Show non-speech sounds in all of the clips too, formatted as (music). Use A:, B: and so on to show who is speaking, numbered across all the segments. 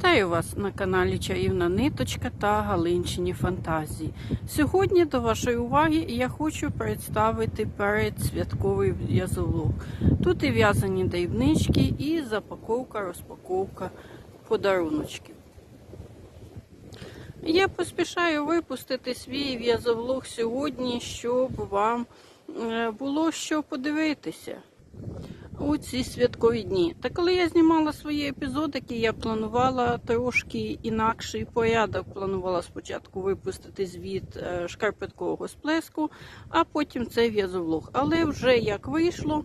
A: Вітаю вас на каналі Чаївна Ниточка та Галинчині Фантазії. Сьогодні до вашої уваги я хочу представити передсвятковий в'язовлог. Тут і в'язані дрібнички, і запаковка, розпаковка подаруночків. Я поспішаю випустити свій в'язовлог сьогодні, щоб вам е, було що подивитися у ці святкові дні. Та коли я знімала свої епізодики, я планувала трошки інакший порядок. Планувала спочатку випустити звіт е, шкарпеткового сплеску, а потім цей в'язовлог. Але вже як вийшло,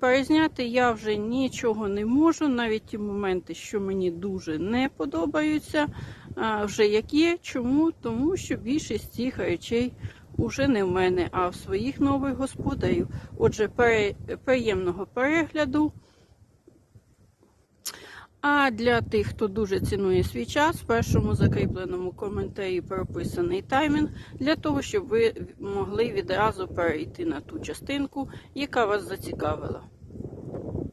A: перезняти я вже нічого не можу, навіть ті моменти, що мені дуже не подобаються, вже як є. Чому? Тому що більшість цих речей уже не в мене, а в своїх нових господарів. Отже, пере- приємного перегляду. А для тих, хто дуже цінує свій час, в першому закріпленому коментарі прописаний таймінг для того, щоб ви могли відразу перейти на ту частинку, яка вас зацікавила.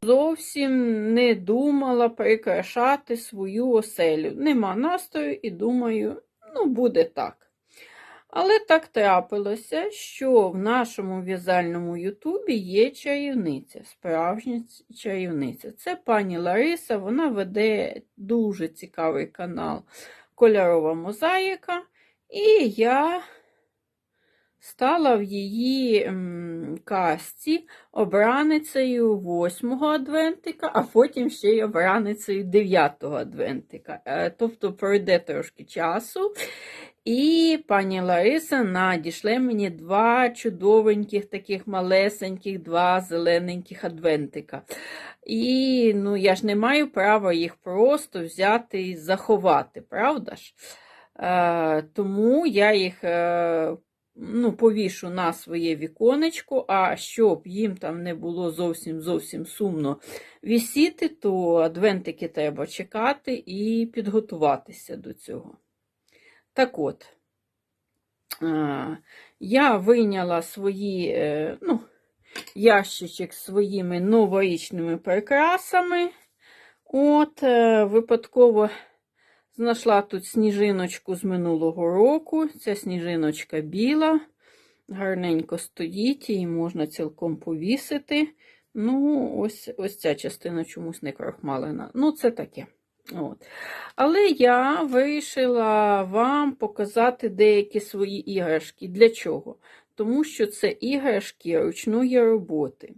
A: Зовсім не думала прикрашати свою оселю. Нема настрою і думаю, ну буде так. Але так трапилося, що в нашому в'язальному Ютубі є чарівниця, справжня чарівниця. Це пані Лариса, вона веде дуже цікавий канал Кольорова мозаїка. І я стала в її касті обраницею 8-го адвентика, а потім ще й обраницею 9-го адвентика. Е, Тобто пройде трошки часу. І пані Лариса надійшли мені два чудовеньких, таких малесеньких, два зелененьких адвентика. І ну, я ж не маю права їх просто взяти і заховати, правда ж? Е, тому я їх е, ну, повішу на своє віконечко, а щоб їм там не було зовсім зовсім сумно вісіти, то адвентики треба чекати і підготуватися до цього. Так от, я вийняла свої, е, ну, ящичок з своїми новорічними прикрасами. От, е, випадково знайшла тут сніжиночку з минулого року. Ця сніжиночка біла, гарненько стоїть, її можна цілком повісити. Ну, ось, ось ця частина чомусь не крахмалена. Ну, це таке. От. Але я вирішила вам показати деякі свої іграшки. Для чого? Тому що це іграшки ручної роботи.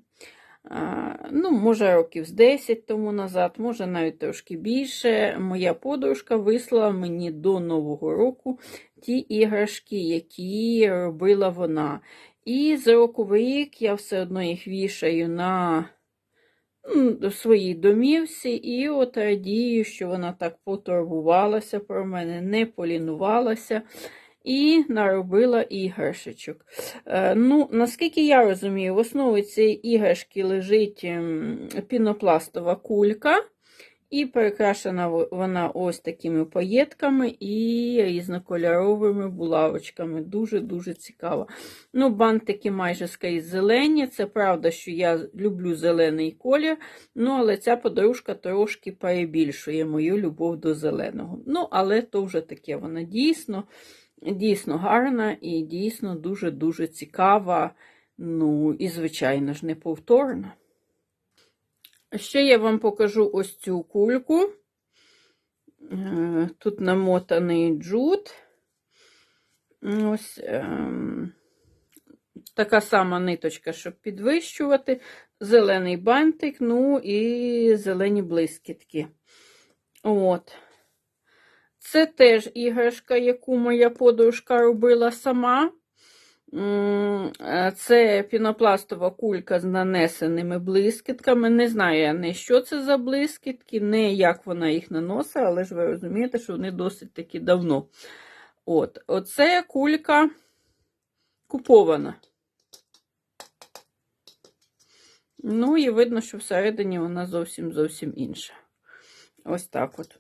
A: А, ну, Може, років з 10 тому назад, може навіть трошки більше. Моя подружка вислала мені до Нового року ті іграшки, які робила вона. І з року в рік я все одно їх вішаю на м, своїй домівці, і от радію, що вона так потурбувалася про мене, не полінувалася і наробила іграшечок. Е, ну, Наскільки я розумію, в основі цієї іграшки лежить ем, пінопластова кулька. І прикрашена вона ось такими паєтками і різнокольоровими булавочками. Дуже-дуже цікаво. Ну, бантики майже скрізь зелені. Це правда, що я люблю зелений колір, ну, але ця подружка трошки перебільшує мою любов до зеленого. Ну, але то вже таке, вона дійсно, дійсно гарна і дійсно дуже-дуже цікава. Ну, і, звичайно ж, неповторна. Ще я вам покажу ось цю кульку. Е, Тут намотаний джут. Ось ем, така сама ниточка, щоб підвищувати. Зелений бантик, ну і зелені блискітки. От. Це теж іграшка, яку моя подружка робила сама. Е, Це пінопластова кулька з нанесеними блискітками. Не знаю я не що це за блискітки, не як вона їх наносить, але ж ви розумієте, що вони досить таки давно. От, Оце кулька купована. Ну, і видно, що всередині вона зовсім зовсім інша. Ось так от.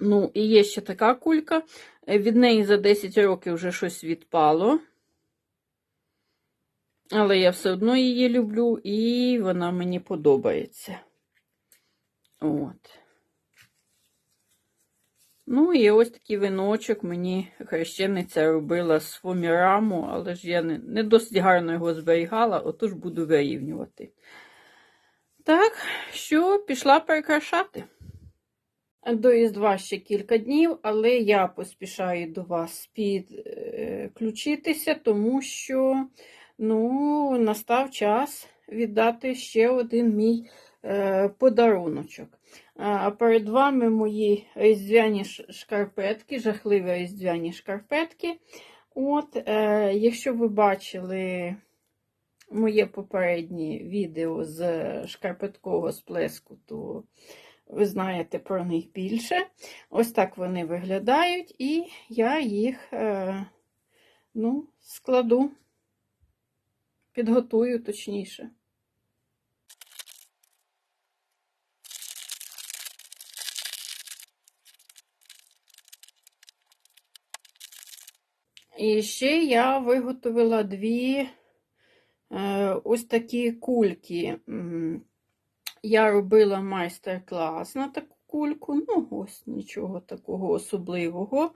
A: Ну, і є ще така кулька. Від неї за 10 років вже щось відпало. Але я все одно її люблю, і вона мені подобається. От. Ну і ось такий віночок мені хрещениця робила з фоміраму, але ж я не, не досить гарно його зберігала, отож буду вирівнювати. Так, що пішла перекрашати. До Різдва ще кілька днів, але я поспішаю до вас підключитися, тому що ну, настав час віддати ще один мій е, подаруночок. А перед вами мої різдвяні шкарпетки, жахливі різдвяні шкарпетки. От, е, якщо ви бачили моє попереднє відео з шкарпеткового сплеску, то ви знаєте про них більше. Ось так вони виглядають, і я їх е, ну, складу, підготую точніше. І ще я виготовила дві е, ось такі кульки. Я робила майстер-клас на таку кульку. Ну, ось нічого такого особливого.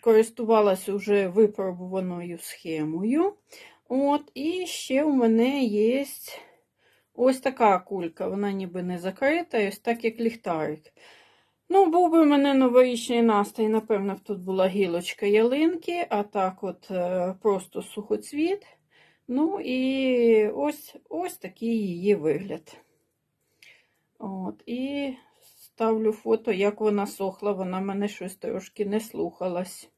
A: Користувалася вже випробуваною схемою. От, і ще у мене є ось така кулька. Вона ніби не закрита, ось так як ліхтарик. Ну, був би в мене новорічний настрій, напевно, тут була гілочка ялинки, а так от е, просто сухоцвіт. Ну і ось ось такий її вигляд. От, І ставлю фото, як вона сохла, вона мене щось трошки не слухалась.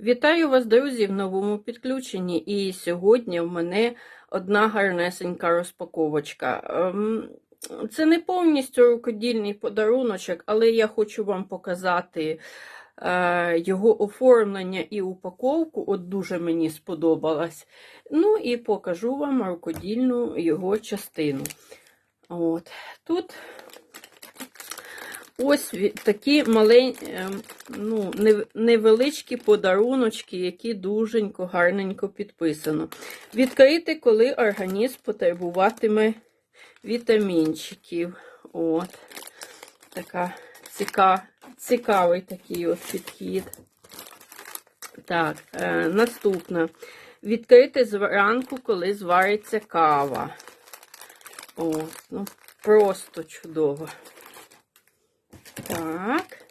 A: Вітаю вас, друзі, в новому підключенні. І сьогодні в мене одна гарнесенька розпаковочка. Ем, Це не повністю рукодільний подаруночок, але я хочу вам показати е, його оформлення і упаковку. От дуже мені сподобалось. Ну і покажу вам рукодільну його частину. От. Тут ось такі маленькі, ну, невеличкі подаруночки, які дуженько, гарненько підписано. Відкрити, коли організм потребуватиме вітамінчиків. От. Така ціка, цікавий такий от підхід. Так, е, наступна. Відкрити зранку, коли звариться кава. О, ну, просто чудово. Так.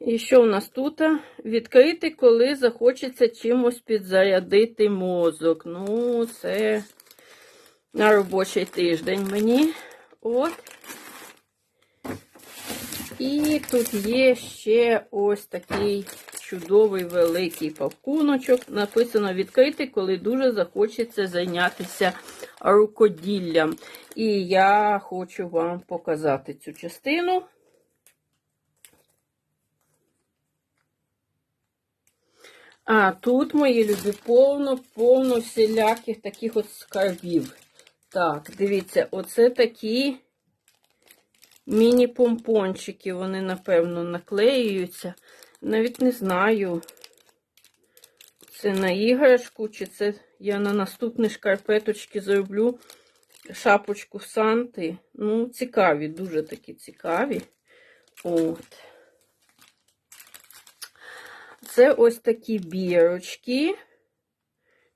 A: І що у нас тут? Відкрити, коли захочеться чимось підзарядити мозок. Ну, це на робочий тиждень мені. От. І тут є ще ось такий чудовий великий пакуночок. Написано відкрити, коли дуже захочеться зайнятися рукоділлям. І я хочу вам показати цю частину. А тут, мої любі, повно, повно всіляких таких от скарбів. Так, дивіться, оце такі міні-помпончики. Вони, напевно, наклеюються. Навіть не знаю, це на іграшку, чи це я на наступні шкарпеточки зроблю шапочку Санти. Ну, цікаві, дуже такі цікаві. От. Це ось такі бірочки.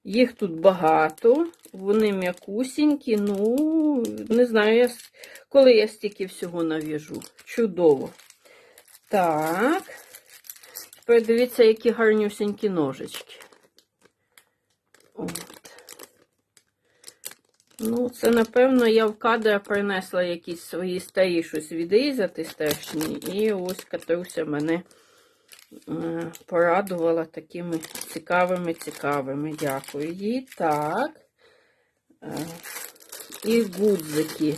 A: Їх тут багато, вони м'якусінькі. Ну, не знаю, я, коли я стільки всього нав'яжу. Чудово. Так. Тепер дивіться, які гарнюсінькі ножички. От. Ну, це, напевно, я в кадр принесла якісь свої старі щось відрізати страшні. І ось Катруся мене е, порадувала такими цікавими, цікавими. Дякую їй. Так. Е, І гудзики.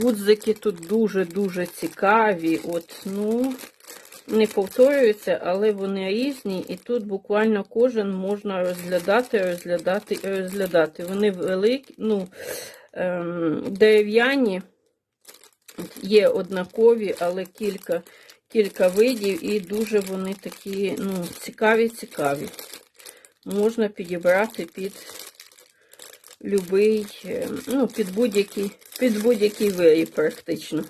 A: Гудзики тут дуже-дуже цікаві. От, ну, не повторюються, але вони різні. І тут буквально кожен можна розглядати, розглядати і розглядати. Вони великі, ну, ем, дерев'яні, є однакові, але кілька, кілька видів, і дуже вони такі, ну, цікаві-цікаві. Можна підібрати під любий, е, ну, під будь-який під будь-який виріб практично.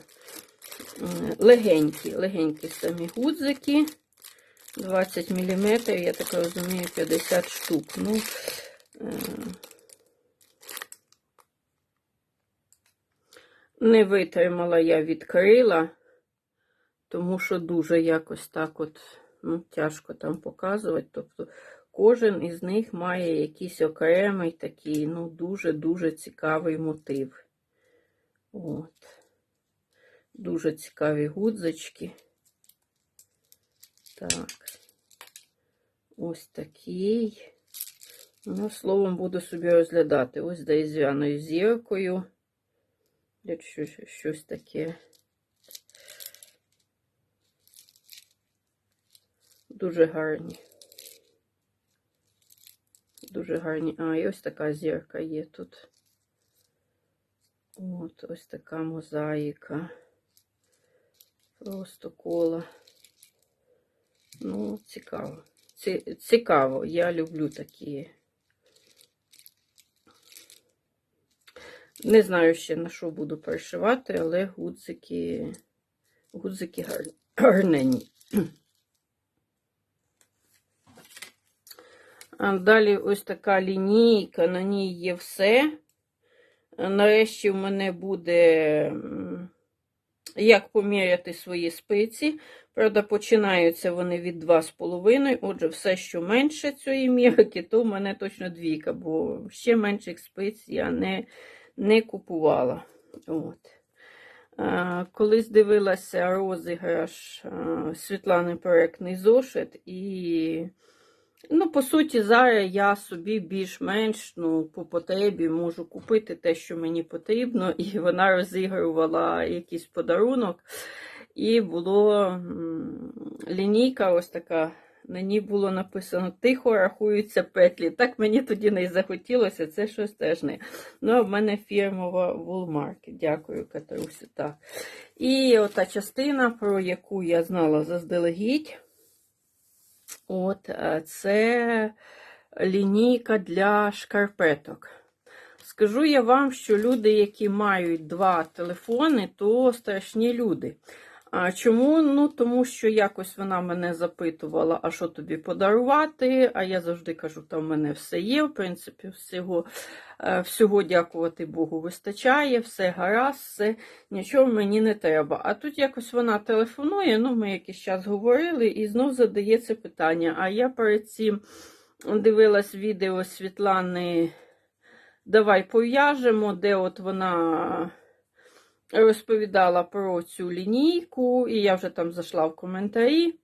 A: Легенькі, легенькі самі гудзики. 20 мм, я так розумію, 50 штук. Ну, е, не витримала я відкрила, тому що дуже якось так от, ну, тяжко там показувати. Тобто кожен із них має якийсь окремий такий, ну, дуже-дуже цікавий мотив. От. Дуже цікаві гудзички. Так. Ось такий. Ну, словом, буду собі розглядати. Ось з різдвяною зіркою. Як щось, щось таке. Дуже гарні. Дуже гарні. А, і ось така зірка є тут. От, ось така мозаїка. Просто коло. Ну, цікаво. Цікаво, я люблю такі. Не знаю ще на що буду перешивати, але гудзики, гудзики гар, гарнені. А далі ось така лінійка, на ній є все. Нарешті в мене буде як поміряти свої спиці. Правда, починаються вони від 2,5. Отже, все, що менше цієї мірки, то в мене точно двійка, бо ще менших спиць я не, не купувала. От. Колись дивилася розіграш Світлани Перекний зошит і. Ну, по суті, зараз я собі більш-менш ну, по потребі можу купити те, що мені потрібно, і вона розігрувала якийсь подарунок. І було лінійка ось така. На ній було написано Тихо рахуються петлі. Так мені тоді не захотілося, це щось теж не. Ну, в мене фірмова Woolmark. Дякую, Катрусі. Так. І ота частина, про яку я знала заздалегідь. От е, це лінійка для шкарпеток. Скажу я вам, що люди, які мають два телефони, то страшні люди. А чому? Ну, тому що якось вона мене запитувала, а що тобі подарувати. А я завжди кажу, там в мене все є. В принципі, всього, е, всього дякувати Богу, вистачає, все гаразд, все, нічого мені не треба. А тут якось вона телефонує, ну, ми якийсь час говорили, і знов задається питання. А я перед цим дивилась відео Світлани. Давай пов'яжемо, де от вона розповідала про цю лінійку, і я вже там зайшла в коментарі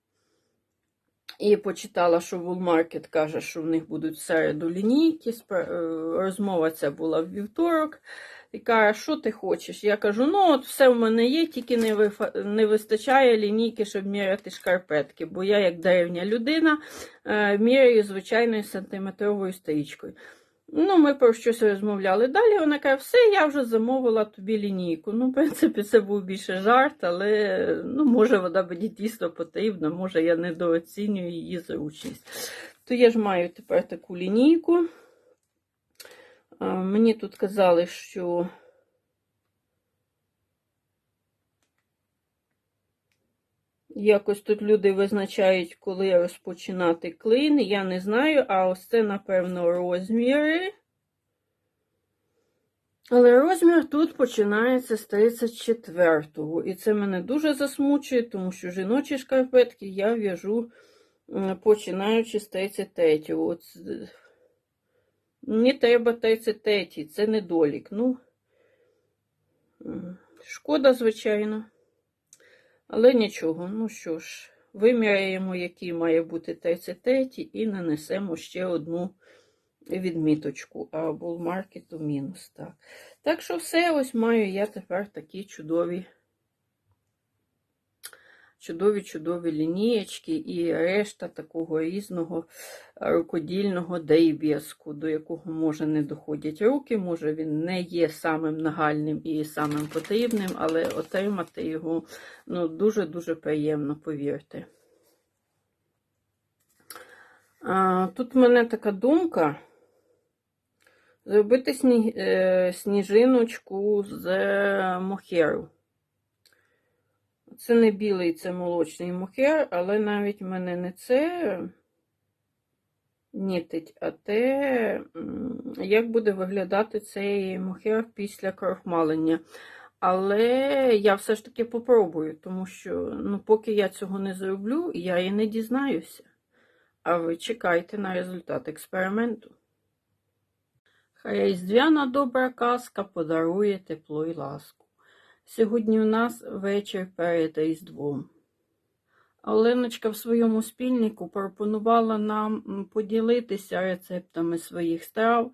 A: і почитала, що Woolmarket каже, що в них будуть в середу лінійки. Е, Розмова ця була в вівторок. І каже, що ти хочеш? Я кажу, ну от все в мене є, тільки не, вифа- не вистачає лінійки, щоб міряти шкарпетки, бо я, як древня людина, е, міряю звичайною сантиметровою стрічкою. Ну, ми про щось розмовляли. Далі вона каже, все, я вже замовила тобі лінійку. Ну, в принципі, це був більше жарт, але ну, може вона мені дійсно потрібна, може я недооцінюю її зручність. То я ж маю тепер таку лінійку. Мені тут казали, що якось тут люди визначають, коли розпочинати клин. Я не знаю, а ось це, напевно, розміри. Але розмір тут починається з 34-го. І це мене дуже засмучує, тому що жіночі шкарпетки я в'яжу починаючи з 33-го. От, мені треба 33-й, це недолік. Ну, шкода, звичайно. Але нічого, ну що ж, виміряємо, який має бути 33 і нанесемо ще одну відміточку, а булмаркету мінус. Так. так що все, ось маю я тепер такі чудові, чудові, чудові лінієчки і решта такого різного рукодільного дейб'язку, до якого може не доходять руки, може він не є самим нагальним і самим потрібним, але отримати його ну, дуже-дуже приємно, повірте. А, тут в мене така думка, Зробити е, сніжиночку з е, мохеру. Це не білий, це молочний мохер, але навіть мене не це нітить, а те, як буде виглядати цей мохер після крохмалення. Але я все ж таки попробую, тому що ну, поки я цього не зроблю, я і не дізнаюся. А ви чекайте на результат експерименту. Хай різдвяна добра казка подарує тепло й ласку. Сьогодні у нас вечір перед Різдвом. Оленочка в своєму спільнику пропонувала нам поділитися рецептами своїх страв.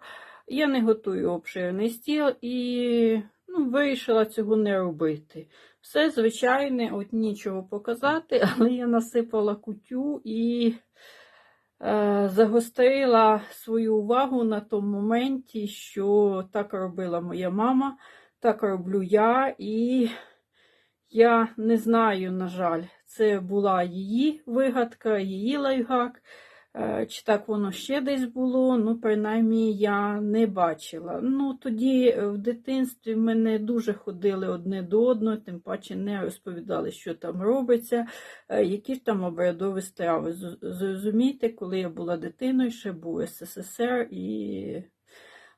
A: Я не готую обширний стіл і ну, вирішила цього не робити. Все звичайне, от нічого показати, (laughs) але я насипала кутю і е, загострила свою увагу на тому моменті, що так робила моя мама, так роблю я, і я не знаю, на жаль, це була її вигадка, її лайфхак. Е, Чи так воно ще десь було, ну, принаймні, я не бачила. Ну, тоді е, в дитинстві ми не дуже ходили одне до одного, тим паче не розповідали, що там робиться, е, які ж там обрядові страви. Зрозумійте, коли я була дитиною, ще був СССР, і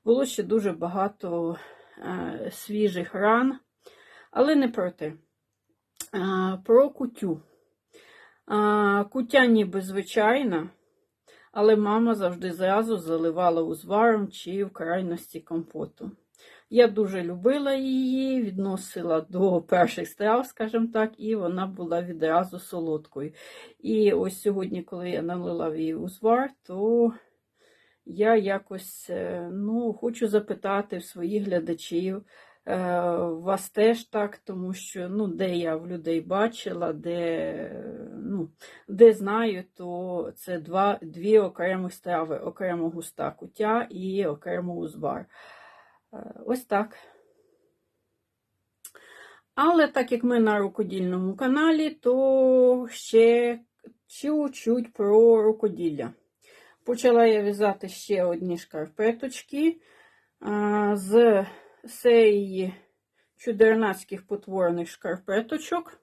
A: було ще дуже багато свіжих ран, але не про те. Про кутю. Кутя ніби звичайна, але мама завжди зразу заливала узваром чи в крайності компоту. Я дуже любила її, відносила до перших страв, скажімо так, і вона була відразу солодкою. І ось сьогодні, коли я налила її узвар, то я якось е, ну, хочу запитати в своїх глядачів, е, вас теж так, тому що ну, де я в людей бачила, де, ну, де знаю, то це два, дві окремих страви, окремо густа кутя і окремо узвар. Е, Ось так. Але так як ми на рукодільному каналі, то ще чуть-чуть про рукоділля. Почала я в'язати ще одні шкарпеточки з серії чудернацьких потворних шкарпеточок.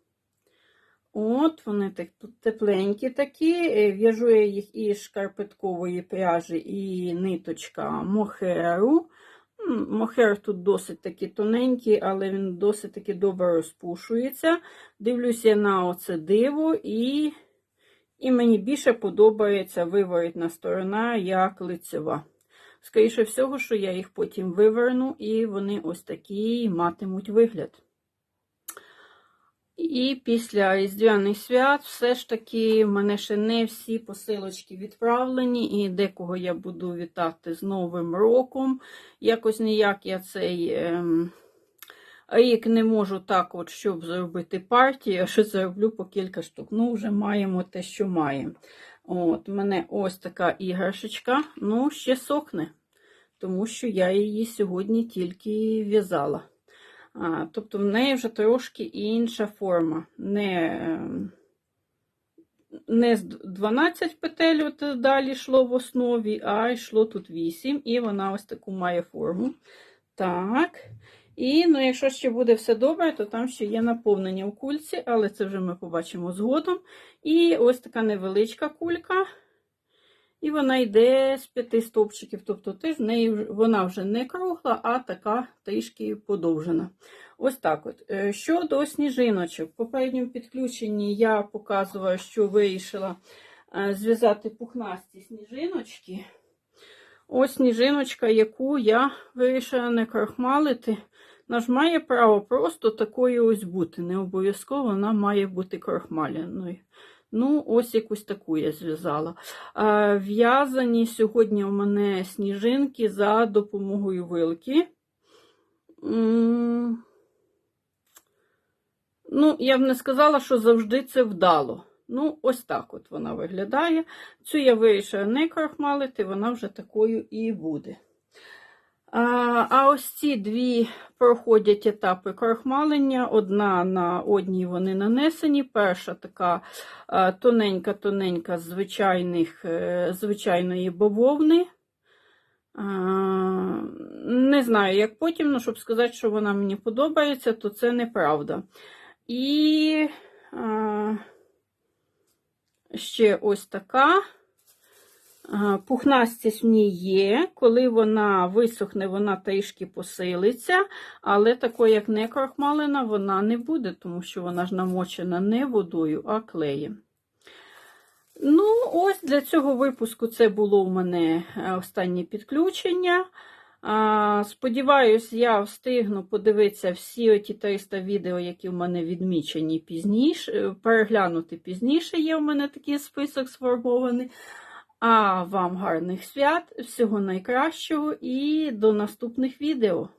A: От, вони так тепленькі такі. Е, В'яжу я їх із шкарпеткової пряжі і ниточка мохеру. Мохер тут досить таки тоненький, але він досить таки добре розпушується. Дивлюся на оце диво і і мені більше подобається виворітна сторона, як лицева. Скоріше всього, що я їх потім виверну, і вони ось такі матимуть вигляд. І після Різдвяних свят все ж таки в мене ще не всі посилочки відправлені, і декого я буду вітати з Новим роком. Якось ніяк я цей. Ем... Рік не можу так, от, щоб зробити партію, а що зроблю по кілька штук. Ну, вже маємо те, що маємо. От, У мене ось така іграшечка, ну, ще сохне, тому що я її сьогодні тільки в'язала. А, Тобто в неї вже трошки інша форма. Не, ем, не з 12 петель от далі йшло в основі, а йшло тут 8, і вона ось таку має форму. Так. І ну, якщо ще буде все добре, то там ще є наповнення у кульці, але це вже ми побачимо згодом. І ось така невеличка кулька. І вона йде з п'яти стовпчиків. Тобто теж в неї вона вже не кругла, а така трішки подовжена. Ось так от. Е, Щодо сніжиночок, в попередньому підключенні я показувала, що вирішила е, зв'язати пухнасті сніжиночки. Ось сніжиночка, яку я вирішила не крахмалити. Вона ж має право просто такою ось бути. Не обов'язково вона має бути крахмаляною. Ну, ось якусь таку я зв'язала. В'язані сьогодні у мене сніжинки за допомогою вилки. Ну, я б не сказала, що завжди це вдало. Ну, ось так от вона виглядає. Цю я вирішила не крахмалити, вона вже такою і буде. А, ось ці дві проходять етапи крахмалення. Одна на одній вони нанесені. Перша така тоненька-тоненька звичайних, е, звичайної бавовни. Не знаю, як потім, ну, щоб сказати, що вона мені подобається, то це неправда. І ще ось така. Пухнастість в ній є. Коли вона висохне, вона трішки посилиться, але такою, як не крахмалина, вона не буде, тому що вона ж намочена не водою, а клеєм. Ну, ось для цього випуску це було у мене е, останнє підключення. Сподіваюсь, я встигну подивитися всі оті 300 відео, які в мене відмічені пізніше, е, переглянути пізніше. Є в мене такий список сформований. А вам гарних свят, всього найкращого і до наступних відео.